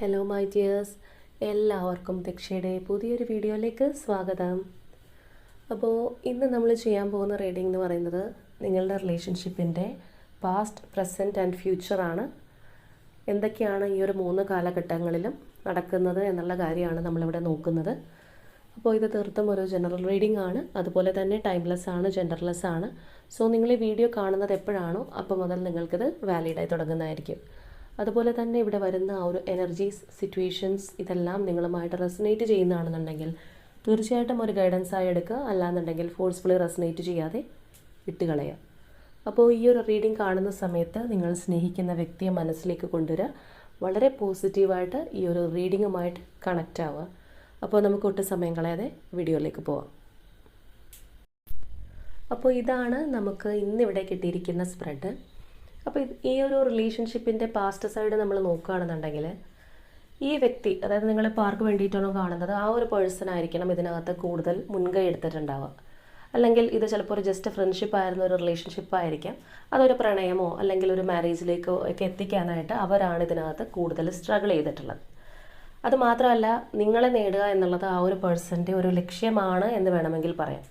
Hello my dears എല്ലാവർക്കും ദക്ഷയുടെ പുതിയൊരു വീഡിയോയിലേക്ക് സ്വാഗതം. അപ്പോൾ ഇന്ന് നമ്മൾ ചെയ്യാൻ പോകുന്ന റീഡിംഗ് എന്ന് പറയുന്നത് നിങ്ങളുടെ റിലേഷൻഷിപ്പിന്റെ പാസ്റ്റ് പ്രസന്റ് ആൻഡ് ഫ്യൂച്ചറാണ് എന്തൊക്കെയാണ് ഈ ഒരു മൂന്ന് കാലഘട്ടങ്ങളിലും നടക്കുന്നത് എന്നുള്ള കാര്യമാണ് നമ്മളിവിടെ നോക്കുന്നത്. അപ്പോൾ ഇത് തീർത്തും ഒരു ജനറൽ റീഡിംഗ് ആണ്. അതുപോലെ തന്നെ ടൈംലെസ് ആണ് ജെൻഡർലെസ് ആണ്. സോ നിങ്ങൾ ഈ വീഡിയോ കാണുന്നത് എപ്പോഴാണോ അപ്പോൾ മുതൽ നിങ്ങൾക്കിത് വാലിഡായി തുടങ്ങുന്നതായിരിക്കും. അതുപോലെ തന്നെ ഇവിടെ വരുന്ന ആ ഒരു എനർജീസ് സിറ്റുവേഷൻസ് ഇതെല്ലാം നിങ്ങളുമായിട്ട് റെസനേറ്റ് ചെയ്യുന്നതാണെന്നുണ്ടെങ്കിൽ തീർച്ചയായിട്ടും ഒരു ഗൈഡൻസ് ആയി എടുക്കുക. അല്ലാന്നുണ്ടെങ്കിൽ ഫോഴ്സ്ഫുള്ളി റെസനേറ്റ് ചെയ്യാതെ വിട്ടുകളയുക. അപ്പോൾ ഈ ഒരു റീഡിംഗ് കാണുന്ന സമയത്ത് നിങ്ങൾ സ്നേഹിക്കുന്ന വ്യക്തിയെ മനസ്സിലേക്ക് കൊണ്ടുവരിക. വളരെ പോസിറ്റീവായിട്ട് ഈ ഒരു റീഡിങ്ങുമായിട്ട് കണക്റ്റ് ആവുക. അപ്പോൾ നമുക്ക് ഒട്ടും സമയം കളയാതെ വീഡിയോയിലേക്ക് പോവാം. അപ്പോൾ ഇതാണ് നമുക്ക് ഇന്നിവിടെ കിട്ടിയിരിക്കുന്ന സ്പ്രെഡ് അപ്പോൾ ഈ ഒരു റിലേഷൻഷിപ്പിന്റെ പാസ്റ്റ് സൈഡ് നമ്മൾ നോക്കുകയാണെന്നുണ്ടെങ്കിൽ ഈ വ്യക്തി അതായത് നിങ്ങൾ പാർക്ക് വേണ്ടിയിട്ടാണോ കാണുന്നത് ആ ഒരു പേഴ്സൺ ആയിരിക്കണം ഇതിനകത്ത് കൂടുതൽ മുൻകൈ എടുത്തിട്ടുണ്ടാവുക. അല്ലെങ്കിൽ ഇത് ചിലപ്പോൾ ഒരു ജസ്റ്റ് ഫ്രണ്ട്ഷിപ്പ് ആയിരുന്ന ഒരു റിലേഷൻഷിപ്പ് ആയിരിക്കാം. അതൊരു പ്രണയമോ അല്ലെങ്കിൽ ഒരു മാരേജിലേക്കോ ഒക്കെ എത്തിക്കാനായിട്ട് അവരാണ് ഇതിനകത്ത് കൂടുതൽ സ്ട്രഗിൾ ചെയ്തിട്ടുള്ളത്. അതുമാത്രമല്ല നിങ്ങളെ നേടുക എന്നുള്ളത് ആ ഒരു പേഴ്സന്റെ ഒരു ലക്ഷ്യമാണ് എന്ന് വേണമെങ്കിൽ പറയാം.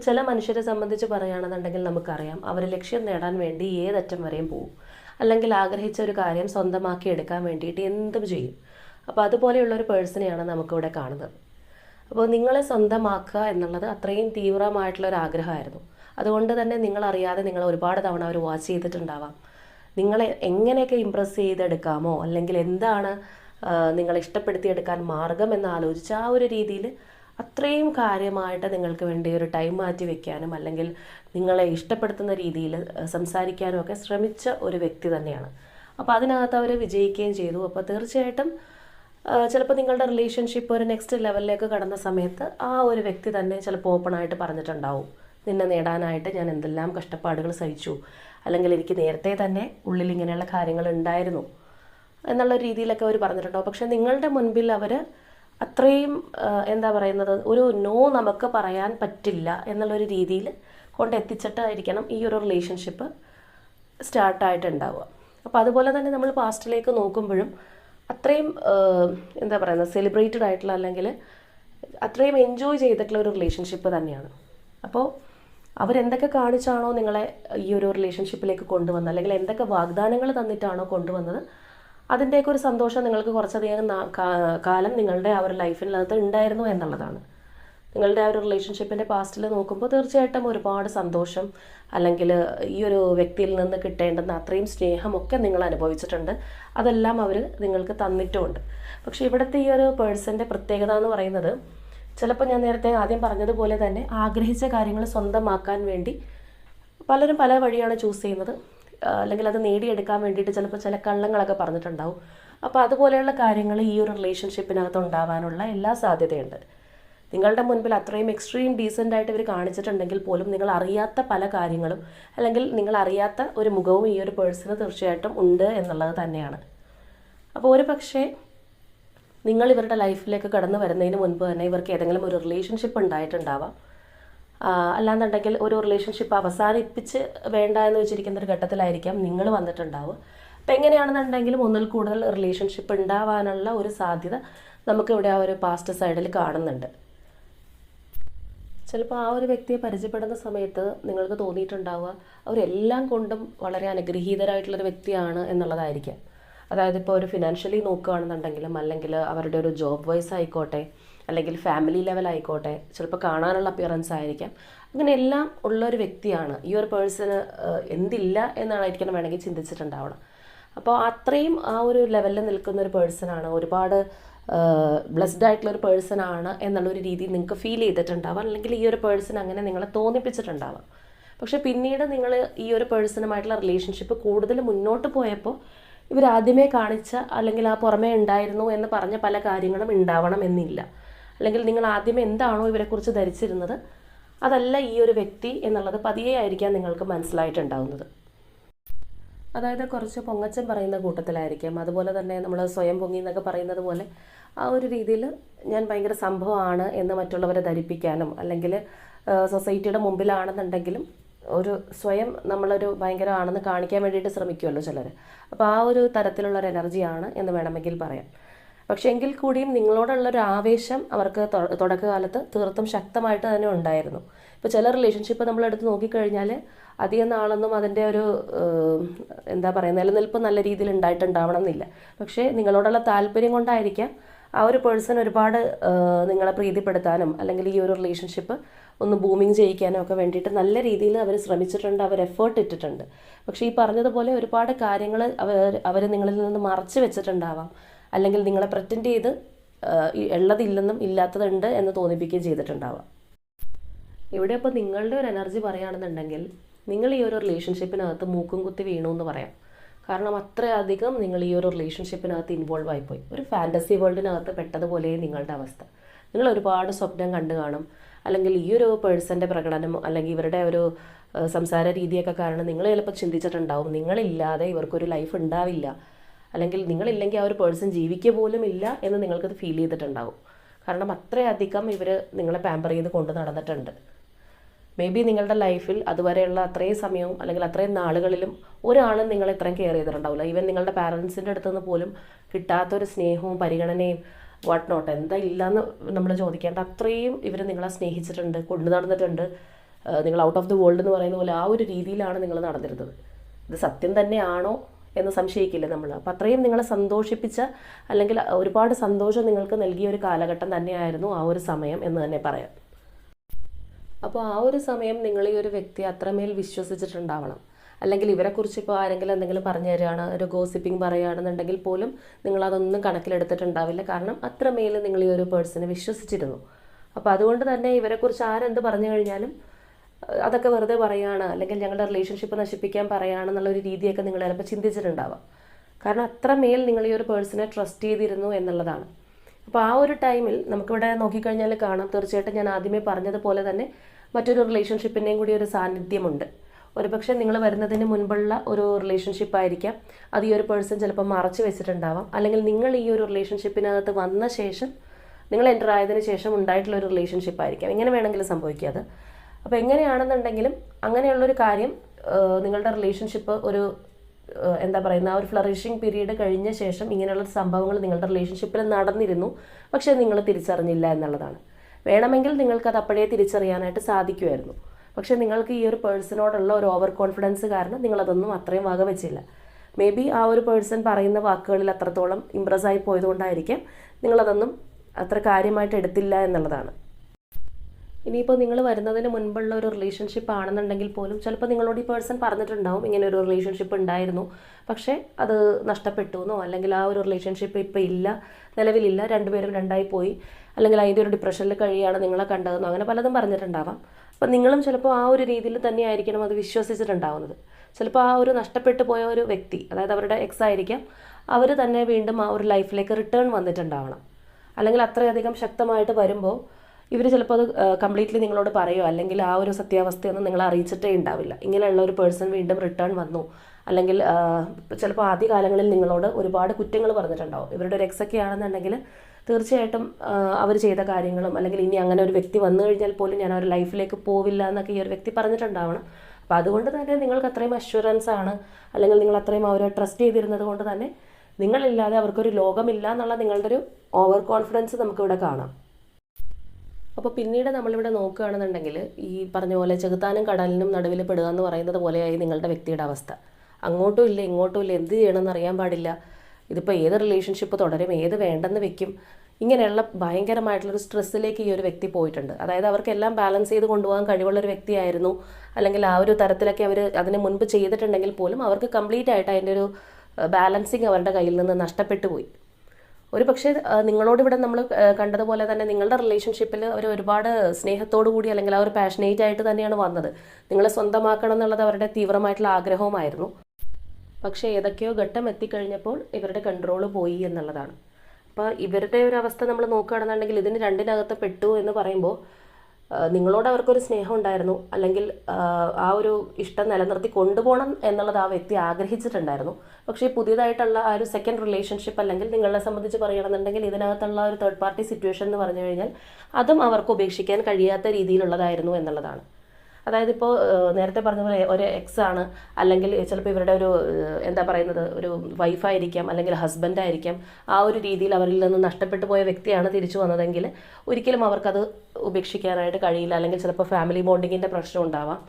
ചില മനുഷ്യരെ സംബന്ധിച്ച് പറയുകയാണെന്നുണ്ടെങ്കിൽ നമുക്കറിയാം. അവർ ലക്ഷ്യം നേടാൻ വേണ്ടി ഏതറ്റം വരെയും പോകും. അല്ലെങ്കിൽ ആഗ്രഹിച്ച ഒരു കാര്യം സ്വന്തമാക്കി എടുക്കാൻ വേണ്ടിയിട്ട് എന്തും ചെയ്യും. അപ്പോൾ അതുപോലെയുള്ള ഒരു പേഴ്സണെയാണ് നമുക്കിവിടെ കാണുന്നത്. അപ്പോൾ നിങ്ങളെ സ്വന്തമാക്കുക എന്നുള്ളത് അത്രയും തീവ്രമായിട്ടുള്ള ഒരു ആഗ്രഹമായിരുന്നു. അതുകൊണ്ട് തന്നെ നിങ്ങളറിയാതെ നിങ്ങൾ ഒരുപാട് തവണ അവർ വാച്ച് ചെയ്തിട്ടുണ്ടാവാം. നിങ്ങളെ എങ്ങനെയൊക്കെ ഇമ്പ്രസ് ചെയ്തെടുക്കാമോ? അല്ലെങ്കിൽ എന്താണ് നിങ്ങളെ ഇഷ്ടപ്പെടുത്തിയെടുക്കാൻ മാർഗം എന്ന് ആലോചിച്ച് ആ ഒരു രീതിയിൽ അത്രയും കാര്യമായിട്ട് നിങ്ങൾക്ക് വേണ്ടി ഒരു ടൈം മാറ്റി വെക്കാനും അല്ലെങ്കിൽ നിങ്ങളെ ഇഷ്ടപ്പെടുത്തുന്ന രീതിയിൽ സംസാരിക്കാനും ഒക്കെ ശ്രമിച്ച ഒരു വ്യക്തി തന്നെയാണ്. അപ്പോൾ അതിനകത്ത് അവർ വിജയിക്കുകയും ചെയ്തു. അപ്പോൾ തീർച്ചയായിട്ടും ചിലപ്പോൾ നിങ്ങളുടെ റിലേഷൻഷിപ്പ് ഒരു നെക്സ്റ്റ് ലെവലിലേക്ക് കടന്ന സമയത്ത് ആ ഒരു വ്യക്തി തന്നെ ചിലപ്പോൾ ഓപ്പണായിട്ട് പറഞ്ഞിട്ടുണ്ടാവും. നിന്നെ നേടാനായിട്ട് ഞാൻ എന്തെല്ലാം കഷ്ടപ്പാടുകൾ സഹിച്ചു. അല്ലെങ്കിൽ എനിക്ക് നേരത്തെ തന്നെ ഉള്ളിൽ ഇങ്ങനെയുള്ള കാര്യങ്ങൾ ഉണ്ടായിരുന്നു എന്നുള്ള രീതിയിലൊക്കെ അവർ പറഞ്ഞിട്ടുണ്ടാവും. പക്ഷേ നിങ്ങളുടെ മുൻപിൽ അവർ അത്രയും എന്താ പറയുന്നത് ഒരു നോ നമുക്ക് പറയാൻ പറ്റില്ല എന്നുള്ളൊരു രീതിയിൽ കൊണ്ടെത്തിച്ചിട്ടായിരിക്കണം ഈ ഒരു റിലേഷൻഷിപ്പ് സ്റ്റാർട്ടായിട്ടുണ്ടാവുക. അപ്പോൾ അതുപോലെ തന്നെ നമ്മൾ പാസ്റ്റിലേക്ക് നോക്കുമ്പോഴും അത്രയും എന്താ പറയുന്നത് സെലിബ്രേറ്റഡ് ആയിട്ടുള്ള അല്ലെങ്കിൽ അത്രയും എൻജോയ് ചെയ്തിട്ടുള്ള ഒരു റിലേഷൻഷിപ്പ് തന്നെയാണ്. അപ്പോൾ അവരെന്തൊക്കെ കാണിച്ചാണോ നിങ്ങളെ ഈ ഒരു റിലേഷൻഷിപ്പിലേക്ക് കൊണ്ടുവന്നത്? അല്ലെങ്കിൽ എന്തൊക്കെ വാഗ്ദാനങ്ങൾ തന്നിട്ടാണോ കൊണ്ടുവന്നത്? അതിന്റെയൊക്കെ ഒരു സന്തോഷം നിങ്ങൾക്ക് കുറച്ചധികം കാലം നിങ്ങളുടെ ആ ഒരു ലൈഫിനകത്ത് ഉണ്ടായിരുന്നു എന്നുള്ളതാണ്. നിങ്ങളുടെ ആ ഒരു റിലേഷൻഷിപ്പിന്റെ പാസ്റ്റിൽ നോക്കുമ്പോൾ തീർച്ചയായിട്ടും ഒരുപാട് സന്തോഷം അല്ലെങ്കിൽ ഈ ഒരു വ്യക്തിയിൽ നിന്ന് കിട്ടേണ്ടുന്ന അത്രയും സ്നേഹമൊക്കെ നിങ്ങൾ അനുഭവിച്ചിട്ടുണ്ട്. അതെല്ലാം അവർ നിങ്ങൾക്ക് തന്നിട്ടുമുണ്ട് പക്ഷേ ഇവിടുത്തെ ഈ ഒരു പേഴ്സന്റെ പ്രത്യേകത എന്ന് പറയുന്നത് ചിലപ്പോൾ ഞാൻ നേരത്തെ ആദ്യം പറഞ്ഞതുപോലെ തന്നെ ആഗ്രഹിച്ച കാര്യങ്ങൾ സ്വന്തമാക്കാൻ വേണ്ടി പലരും പല വഴിയാണ് ചൂസ് ചെയ്യുന്നത്. അല്ലെങ്കിൽ അത് നേടിയെടുക്കാൻ വേണ്ടിയിട്ട് ചിലപ്പോൾ ചില കള്ളങ്ങളൊക്കെ പറഞ്ഞിട്ടുണ്ടാവും. അപ്പോൾ അതുപോലെയുള്ള കാര്യങ്ങൾ ഈ ഒരു റിലേഷൻഷിപ്പിനകത്ത് ഉണ്ടാവാനുള്ള എല്ലാ സാധ്യതയുണ്ട്. നിങ്ങളുടെ മുൻപിൽ അത്രയും എക്സ്ട്രീം ഡീസന്റ് ആയിട്ട് ഇവർ കാണിച്ചിട്ടുണ്ടെങ്കിൽ പോലും നിങ്ങൾ അറിയാത്ത പല കാര്യങ്ങളും അല്ലെങ്കിൽ നിങ്ങൾ അറിയാത്ത ഒരു മുഖവും ഈ ഒരു പേഴ്സണ് തീർച്ചയായിട്ടും ഉണ്ട് എന്നുള്ളത് തന്നെയാണ്. അപ്പോൾ ഒരു പക്ഷേ നിങ്ങൾ ഇവരുടെ ലൈഫിലേക്ക് കടന്നു വരുന്നതിന് മുൻപ് തന്നെ ഇവർക്ക് ഏതെങ്കിലും ഒരു റിലേഷൻഷിപ്പ് ഉണ്ടായിട്ടുണ്ടാവാം. അല്ലാന്നുണ്ടെങ്കിൽ ഒരു റിലേഷൻഷിപ്പ് അവസാനിപ്പിച്ച് വേണ്ട എന്ന് വെച്ചിരിക്കുന്ന ഒരു ഘട്ടത്തിലായിരിക്കാം നിങ്ങൾ വന്നിട്ടുണ്ടാവുക. അപ്പം എങ്ങനെയാണെന്നുണ്ടെങ്കിലും ഒന്നിൽ കൂടുതൽ റിലേഷൻഷിപ്പ് ഉണ്ടാവാനുള്ള ഒരു സാധ്യത നമുക്കിവിടെ ആ ഒരു പാസ്റ്റ് സൈഡിൽ കാണുന്നുണ്ട്. ചിലപ്പോൾ ആ ഒരു വ്യക്തിയെ പരിചയപ്പെടുന്ന സമയത്ത് നിങ്ങൾക്ക് തോന്നിയിട്ടുണ്ടാവുക അവരെല്ലാം കൊണ്ടും വളരെ അനുഗ്രഹീതരായിട്ടുള്ളൊരു വ്യക്തിയാണ് എന്നുള്ളതായിരിക്കാം. അതായത് ഇപ്പോൾ ഒരു ഫിനാൻഷ്യലി നോക്കുകയാണെന്നുണ്ടെങ്കിലും അല്ലെങ്കിൽ അവരുടെ ഒരു ജോബ് വൈസ് ആയിക്കോട്ടെ അല്ലെങ്കിൽ ഫാമിലി ലെവൽ ആയിക്കോട്ടെ ചിലപ്പോൾ കാണാനുള്ള അപ്പിയറൻസ് ആയിരിക്കാം. അങ്ങനെ എല്ലാം ഉള്ള ഒരു വ്യക്തിയാണ്. ഈ ഒരു പേഴ്സണ് എന്തില്ല എന്നായിരിക്കണം വേണമെങ്കിൽ ചിന്തിച്ചിട്ടുണ്ടാവണം. അപ്പോൾ അത്രയും ആ ഒരു ലെവലിൽ നിൽക്കുന്ന ഒരു പേഴ്സണാണ് ഒരുപാട് ബ്ലെസ്ഡ് ആയിട്ടുള്ള ഒരു പേഴ്സൺ ആണ് എന്നുള്ളൊരു രീതി നിങ്ങൾക്ക് ഫീൽ ചെയ്തിട്ടുണ്ടാവാം. അല്ലെങ്കിൽ ഈ ഒരു പേഴ്സൺ അങ്ങനെ നിങ്ങളെ തോന്നിപ്പിച്ചിട്ടുണ്ടാവാം. പക്ഷെ പിന്നീട് നിങ്ങൾ ഈ ഒരു പേഴ്സണുമായിട്ടുള്ള റിലേഷൻഷിപ്പ് കൂടുതൽ മുന്നോട്ട് പോയപ്പോൾ ഇവരാദ്യമേ കാണിച്ച അല്ലെങ്കിൽ ആ പുറമേ ഉണ്ടായിരുന്നു എന്ന് പറഞ്ഞ പല കാര്യങ്ങളും ഉണ്ടാവണം എന്നില്ല. അല്ലെങ്കിൽ നിങ്ങൾ ആദ്യം എന്താണോ ഇവരെക്കുറിച്ച് ധരിച്ചിരുന്നത് അതല്ല ഈ ഒരു വ്യക്തി എന്നുള്ളത് പതിയെ ആയിരിക്കാം നിങ്ങൾക്ക് മനസ്സിലായിട്ടുണ്ടാവുന്നത്. അതായത് കുറച്ച് പൊങ്ങച്ചം പറയുന്ന കൂട്ടത്തിലായിരിക്കാം. അതുപോലെ തന്നെ നമ്മൾ സ്വയം പൊങ്ങി എന്നൊക്കെ പറയുന്നത് പോലെ ആ ഒരു രീതിയിൽ ഞാൻ ഭയങ്കര സംഭവമാണ് എന്ന് മറ്റുള്ളവരെ ധരിപ്പിക്കാനും അല്ലെങ്കിൽ സൊസൈറ്റിയുടെ മുമ്പിലാണെന്നുണ്ടെങ്കിലും ഒരു സ്വയം നമ്മളൊരു ഭയങ്കരമാണെന്ന് കാണിക്കാൻ വേണ്ടിയിട്ട് ശ്രമിക്കുമല്ലോ ചിലർ അപ്പോൾ ആ ഒരു തരത്തിലുള്ള ഒരു എനർജിയാണ് എന്ന് വേണമെങ്കിൽ പറയാം. പക്ഷേ എങ്കിൽ കൂടിയും നിങ്ങളോടുള്ള ഒരു ആവേശം അവർക്ക് തുടക്കകാലത്ത് തീർത്തും ശക്തമായിട്ട് തന്നെ ഉണ്ടായിരുന്നു. ഇപ്പോൾ ചില റിലേഷൻഷിപ്പ് നമ്മൾ എടുത്ത് നോക്കിക്കഴിഞ്ഞാൽ അധികം നാളൊന്നും അതിന്റെ ഒരു എന്താ പറയുക നിലനിൽപ്പ് നല്ല രീതിയിൽ ഉണ്ടായിട്ടുണ്ടാവണം എന്നില്ല. പക്ഷേ നിങ്ങളോടുള്ള താല്പര്യം കൊണ്ടായിരിക്കാം ആ ഒരു പേഴ്സൺ ഒരുപാട് നിങ്ങളെ പ്രീതിപ്പെടുത്താനും അല്ലെങ്കിൽ ഈ ഒരു റിലേഷൻഷിപ്പ് ഒന്ന് ബൂമിങ് ചെയ്യിക്കാനും ഒക്കെ വേണ്ടിയിട്ട് നല്ല രീതിയിൽ അവർ ശ്രമിച്ചിട്ടുണ്ട് അവർ എഫേർട്ട് ഇട്ടിട്ടുണ്ട്. പക്ഷേ ഈ പറഞ്ഞതുപോലെ ഒരുപാട് കാര്യങ്ങൾ അവർ അവർ നിങ്ങളിൽ നിന്ന് മറച്ചു വെച്ചിട്ടുണ്ടാവാം. അല്ലെങ്കിൽ നിങ്ങളെ പ്രറ്റൻഡ് ചെയ്ത് ഉള്ളതില്ലെന്നും ഇല്ലാത്തതുണ്ട് എന്ന് തോന്നിപ്പിക്കുകയും ചെയ്തിട്ടുണ്ടാവാം. ഇവിടെ ഇപ്പോൾ നിങ്ങളുടെ ഒരു എനർജി പറയുകയാണെന്നുണ്ടെങ്കിൽ നിങ്ങൾ ഈ ഒരു റിലേഷൻഷിപ്പിനകത്ത് മൂക്കും കുത്തി വീണു എന്ന് പറയാം. കാരണം അത്രയധികം നിങ്ങൾ ഈ ഒരു റിലേഷൻഷിപ്പിനകത്ത് ഇൻവോൾവ് ആയിപ്പോയി. ഒരു ഫാന്റസി വേൾഡിനകത്ത് പെട്ടതുപോലെ നിങ്ങളുടെ അവസ്ഥ. നിങ്ങൾ ഒരുപാട് സ്വപ്നം കണ്ടു കാണും. അല്ലെങ്കിൽ ഈ ഒരു പേഴ്സന്റെ പ്രകടനം അല്ലെങ്കിൽ ഇവരുടെ ഒരു സംസാര രീതിയൊക്കെ കാരണം നിങ്ങൾ ചിലപ്പോൾ ചിന്തിച്ചിട്ടുണ്ടാവും. നിങ്ങളില്ലാതെ ഇവർക്കൊരു ലൈഫ് ഉണ്ടാവില്ല. അല്ലെങ്കിൽ നിങ്ങളില്ലെങ്കിൽ ആ ഒരു പേഴ്സൺ ജീവിക്കുക പോലും ഇല്ല എന്ന് നിങ്ങൾക്കത് ഫീൽ ചെയ്തിട്ടുണ്ടാവും. കാരണം അത്രയധികം ഇവർ നിങ്ങളെ പാമ്പർ ചെയ്ത് കൊണ്ട് നടന്നിട്ടുണ്ട്. മേ ബി നിങ്ങളുടെ ലൈഫിൽ അതുവരെയുള്ള അത്രയും സമയവും അല്ലെങ്കിൽ അത്രയും നാളുകളിലും ഒരാളും നിങ്ങളെ ഇത്രയും കെയർ ചെയ്തിട്ടുണ്ടാവില്ല. ഈവൻ നിങ്ങളുടെ പാരൻസിന്റെ അടുത്ത് നിന്ന് പോലും കിട്ടാത്തൊരു സ്നേഹവും പരിഗണനയും വാട്ട് നോട്ട് എന്താ ഇല്ലയെന്ന് നമ്മൾ ചോദിക്കേണ്ട അത്രയും ഇവർ നിങ്ങളെ സ്നേഹിച്ചിട്ടുണ്ട് കൊണ്ടു നടന്നിട്ടുണ്ട്. നിങ്ങൾ ഔട്ട് ഓഫ് ദി വേൾഡ് എന്ന് പറയുന്ന പോലെ ആ ഒരു രീതിയിലാണ് നിങ്ങൾ നടന്നിരുന്നത്. ഇത് സത്യം തന്നെയാണോ? എന്ന് സംശയിക്കില്ല നമ്മൾ. അപ്പം അത്രയും നിങ്ങളെ സന്തോഷിപ്പിച്ച അല്ലെങ്കിൽ ഒരുപാട് സന്തോഷം നിങ്ങൾക്ക് നൽകിയ ഒരു കാലഘട്ടം തന്നെയായിരുന്നു ആ ഒരു സമയം എന്ന് തന്നെ പറയാം. അപ്പോൾ ആ ഒരു സമയം നിങ്ങൾ ഈ ഒരു വ്യക്തി അത്രമേൽ വിശ്വസിച്ചിട്ടുണ്ടാവണം. അല്ലെങ്കിൽ ഇവരെക്കുറിച്ച് ഇപ്പോൾ ആരെങ്കിലും എന്തെങ്കിലും പറഞ്ഞു തരികയാണ് ഒരു ഗോസിപ്പിംഗ് പറയുകയാണെന്നുണ്ടെങ്കിൽ പോലും നിങ്ങളതൊന്നും കണക്കിലെടുത്തിട്ടുണ്ടാവില്ല. കാരണം അത്രമേൽ നിങ്ങൾ ഈ ഒരു പേഴ്സണെ വിശ്വസിച്ചിരുന്നു. അപ്പോൾ അതുകൊണ്ട് തന്നെ ഇവരെക്കുറിച്ച് ആരെന്ത് പറഞ്ഞു കഴിഞ്ഞാലും അതൊക്കെ വെറുതെ പറയുകയാണ് അല്ലെങ്കിൽ ഞങ്ങളുടെ റിലേഷൻഷിപ്പ് നശിപ്പിക്കാൻ പറയുകയാണെന്നുള്ള ഒരു രീതിയൊക്കെ നിങ്ങൾ ചിലപ്പോൾ ചിന്തിച്ചിട്ടുണ്ടാവാം. കാരണം അത്രമേൽ നിങ്ങൾ ഈ ഒരു പേഴ്സണെ ട്രസ്റ്റ് ചെയ്തിരുന്നു എന്നുള്ളതാണ്. അപ്പോൾ ആ ഒരു ടൈമിൽ നമുക്കിവിടെ നോക്കിക്കഴിഞ്ഞാൽ കാണാം തീർച്ചയായിട്ടും ഞാൻ ആദ്യമേ പറഞ്ഞതുപോലെ തന്നെ മറ്റൊരു റിലേഷൻഷിപ്പിന്റെയും കൂടി ഒരു സാന്നിധ്യമുണ്ട്. ഒരുപക്ഷെ നിങ്ങൾ വരുന്നതിന് മുൻപുള്ള ഒരു റിലേഷൻഷിപ്പ് ആയിരിക്കാം. അത് ഈ ഒരു പേഴ്സൺ ചിലപ്പോൾ മറച്ചു വെച്ചിട്ടുണ്ടാവാം. അല്ലെങ്കിൽ നിങ്ങൾ ഈ ഒരു റിലേഷൻഷിപ്പിനകത്ത് വന്ന ശേഷം നിങ്ങൾ എന്റർ ആയതിനു ശേഷം ഉണ്ടായിട്ടുള്ള ഒരു റിലേഷൻഷിപ്പ് ആയിരിക്കാം. എങ്ങനെ വേണമെങ്കിലും സംഭവിക്കുക അത്. അപ്പോൾ എങ്ങനെയാണെന്നുണ്ടെങ്കിലും അങ്ങനെയുള്ളൊരു കാര്യം നിങ്ങളുടെ റിലേഷൻഷിപ്പ് ഒരു എന്താ പറയുന്ന ആ ഒരു ഫ്ലറിഷിങ് പീരീഡ് കഴിഞ്ഞ ശേഷം ഇങ്ങനെയുള്ള സംഭവങ്ങൾ നിങ്ങളുടെ റിലേഷൻഷിപ്പിൽ നടന്നിരുന്നു. പക്ഷേ നിങ്ങൾ തിരിച്ചറിഞ്ഞില്ല എന്നുള്ളതാണ്. വേണമെങ്കിൽ നിങ്ങൾക്ക് അത് അപ്പോഴേ തിരിച്ചറിയാനായിട്ട് സാധിക്കുമായിരുന്നു പക്ഷേ നിങ്ങൾക്ക് ഈ ഒരു പേഴ്സണോടുള്ള ഒരു ഓവർ കോൺഫിഡൻസ് കാരണം നിങ്ങളതൊന്നും അത്രയും വക വെച്ചില്ല മേ ബി ആ ഒരു പേഴ്സൺ പറയുന്ന വാക്കുകളിൽ അത്രത്തോളം ഇമ്പ്രസ് ആയി പോയതുകൊണ്ടായിരിക്കാം നിങ്ങളതൊന്നും അത്ര കാര്യമായിട്ട് എടുത്തില്ല എന്നുള്ളതാണ്. ഇനിയിപ്പോൾ നിങ്ങൾ വരുന്നതിന് മുൻപുള്ള ഒരു റിലേഷൻഷിപ്പ് ആണെന്നുണ്ടെങ്കിൽ പോലും ചിലപ്പോൾ നിങ്ങളോട് ഈ പേഴ്സൺ പറഞ്ഞിട്ടുണ്ടാവും ഇങ്ങനെ ഒരു റിലേഷൻഷിപ്പ് ഉണ്ടായിരുന്നു. പക്ഷേ അത് നഷ്ടപ്പെട്ടു എന്നോ അല്ലെങ്കിൽ ആ ഒരു റിലേഷൻഷിപ്പ് ഇപ്പോൾ ഇല്ല നിലവിലില്ല രണ്ടുപേരും രണ്ടായി പോയി അല്ലെങ്കിൽ അതിന്റെ ഒരു ഡിപ്രഷനിൽ കഴിയാണ് നിങ്ങളെ കണ്ടതെന്നോ അങ്ങനെ പലതും പറഞ്ഞിട്ടുണ്ടാവാം. അപ്പം നിങ്ങളും ചിലപ്പോൾ ആ ഒരു രീതിയിൽ തന്നെയായിരിക്കണം അത് വിശ്വസിച്ചിട്ടുണ്ടാവുന്നത്. ചിലപ്പോൾ ആ ഒരു നഷ്ടപ്പെട്ടു പോയ ഒരു വ്യക്തി അതായത് അവരുടെ എക്സ് ആയിരിക്കാം അവർ തന്നെ വീണ്ടും ആ ഒരു ലൈഫിലേക്ക് റിട്ടേൺ വന്നിട്ടുണ്ടാവണം. അല്ലെങ്കിൽ അത്രയധികം ശക്തമായിട്ട് വരുമ്പോൾ ഇവർ ചിലപ്പോൾ അത് കംപ്ലീറ്റ്ലി നിങ്ങളോട് പറയുമോ അല്ലെങ്കിൽ ആ ഒരു സത്യാവസ്ഥയൊന്നും നിങ്ങളെ അറിയിച്ചിട്ടേ ഉണ്ടാവില്ല. ഇങ്ങനെയുള്ള ഒരു പേഴ്സൺ വീണ്ടും റിട്ടേൺ വന്നു. അല്ലെങ്കിൽ ചിലപ്പോൾ ആദ്യകാലങ്ങളിൽ നിങ്ങളോട് ഒരുപാട് കുറ്റങ്ങൾ പറഞ്ഞിട്ടുണ്ടാവും. ഇവരുടെ ഒരു എക്സൊക്കെ ആണെന്നുണ്ടെങ്കിൽ തീർച്ചയായിട്ടും അവർ ചെയ്ത കാര്യങ്ങളും അല്ലെങ്കിൽ ഇനി അങ്ങനെ ഒരു വ്യക്തി വന്നു കഴിഞ്ഞാൽ പോലും ഞാൻ അവരുടെ ലൈഫിലേക്ക് പോവില്ല എന്നൊക്കെ ഈ ഒരു വ്യക്തി പറഞ്ഞിട്ടുണ്ടാവണം. അപ്പോൾ അതുകൊണ്ട് തന്നെ നിങ്ങൾക്ക് അത്രയും അഷ്വറൻസ് ആണ്. അല്ലെങ്കിൽ നിങ്ങൾ അത്രയും അവരെ ട്രസ്റ്റ് ചെയ്തിരുന്നത് കൊണ്ട് തന്നെ നിങ്ങളില്ലാതെ അവർക്കൊരു ലോകമില്ല എന്നുള്ള നിങ്ങളുടെ ഒരു ഓവർ കോൺഫിഡൻസ് നമുക്കിവിടെ കാണാം. അപ്പോൾ പിന്നീട് നമ്മളിവിടെ നോക്കുകയാണെന്നുണ്ടെങ്കിൽ ഈ പറഞ്ഞ പോലെ ചെകുത്താനും കടലിനും നടുവിൽ പെടുക എന്ന് പറയുന്നത് പോലെയായി നിങ്ങളുടെ വ്യക്തിയുടെ അവസ്ഥ. അങ്ങോട്ടും ഇല്ല ഇങ്ങോട്ടും ഇല്ല എന്ത് ചെയ്യണമെന്ന് അറിയാൻ പാടില്ല. ഇതിപ്പോൾ ഏത് റിലേഷൻഷിപ്പ് തുടരും ഏത് വേണ്ടെന്ന് വെക്കും. ഇങ്ങനെയുള്ള ഭയങ്കരമായിട്ടുള്ളൊരു സ്ട്രെസ്സിലേക്ക് ഈ ഒരു വ്യക്തി പോയിട്ടുണ്ട്. അതായത് അവർക്കെല്ലാം ബാലൻസ് ചെയ്ത് കൊണ്ടുപോകാൻ കഴിവുള്ളൊരു വ്യക്തിയായിരുന്നു. അല്ലെങ്കിൽ ആ ഒരു തരത്തിലൊക്കെ അവർ അതിന് മുൻപ് ചെയ്തിട്ടുണ്ടെങ്കിൽ പോലും അവർക്ക് കംപ്ലീറ്റ് ആയിട്ട് അതിന്റെ ഒരു ബാലൻസിങ് അവരുടെ കയ്യിൽ നിന്ന് നഷ്ടപ്പെട്ടു പോയി. ഒരു പക്ഷേ നിങ്ങളോട് ഇവിടെ നമ്മൾ കണ്ടതുപോലെ തന്നെ നിങ്ങളുടെ റിലേഷൻഷിപ്പിൽ അവർ ഒരുപാട് സ്നേഹത്തോടു കൂടി അല്ലെങ്കിൽ ആ ഒരു പാഷനേറ്റ് ആയിട്ട് തന്നെയാണ് വന്നത്. നിങ്ങളെ സ്വന്തമാക്കണം എന്നുള്ളത് അവരുടെ തീവ്രമായിട്ടുള്ള ആഗ്രഹവുമായിരുന്നു. പക്ഷേ ഏതൊക്കെയോ ഘട്ടം എത്തിക്കഴിഞ്ഞപ്പോൾ ഇവരുടെ കൺട്രോൾ പോയി എന്നുള്ളതാണ്. അപ്പോൾ ഇവരുടെ ഒരു അവസ്ഥ നമ്മൾ നോക്കുകയാണെന്നുണ്ടെങ്കിൽ ഇതിന് രണ്ടിനകത്ത് പെട്ടു എന്ന് പറയുമ്പോൾ നിങ്ങളോട് അവർക്കൊരു സ്നേഹം ഉണ്ടായിരുന്നു. അല്ലെങ്കിൽ ആ ഒരു ഇഷ്ടം നിലനിർത്തി കൊണ്ടുപോകണം എന്നുള്ളത് ആ വ്യക്തി ആഗ്രഹിച്ചിട്ടുണ്ടായിരുന്നു. പക്ഷേ പുതിയതായിട്ടുള്ള ആ ഒരു സെക്കൻഡ് റിലേഷൻഷിപ്പ് അല്ലെങ്കിൽ നിങ്ങളെ സംബന്ധിച്ച് പറയുകയാണെന്നുണ്ടെങ്കിൽ ഇതിനകത്തുള്ള ഒരു തേർഡ് പാർട്ടി സിറ്റുവേഷൻ എന്ന് പറഞ്ഞു കഴിഞ്ഞാൽ അതും അവർക്ക് ഉപേക്ഷിക്കാൻ കഴിയാത്ത രീതിയിലുള്ളതായിരുന്നു എന്നുള്ളതാണ്. അതായത് ഇപ്പോൾ നേരത്തെ പറഞ്ഞ പോലെ ഒരു എക്സ് ആണ് അല്ലെങ്കിൽ ചിലപ്പോൾ ഇവരുടെ ഒരു എന്താ പറയുന്നത് ഒരു വൈഫായിരിക്കാം അല്ലെങ്കിൽ ഹസ്ബൻഡ് ആയിരിക്കാം ആ ഒരു രീതിയിൽ അവരിൽ നിന്ന് നഷ്ടപ്പെട്ടു പോയ വ്യക്തിയാണ് തിരിച്ചു വന്നതെങ്കിൽ ഒരിക്കലും അവർക്കത് ഉപേക്ഷിക്കാനായിട്ട് കഴിയില്ല. അല്ലെങ്കിൽ ചിലപ്പോൾ ഫാമിലി ബോണ്ടിങ്ങിന്റെ പ്രശ്നം ഉണ്ടാവാം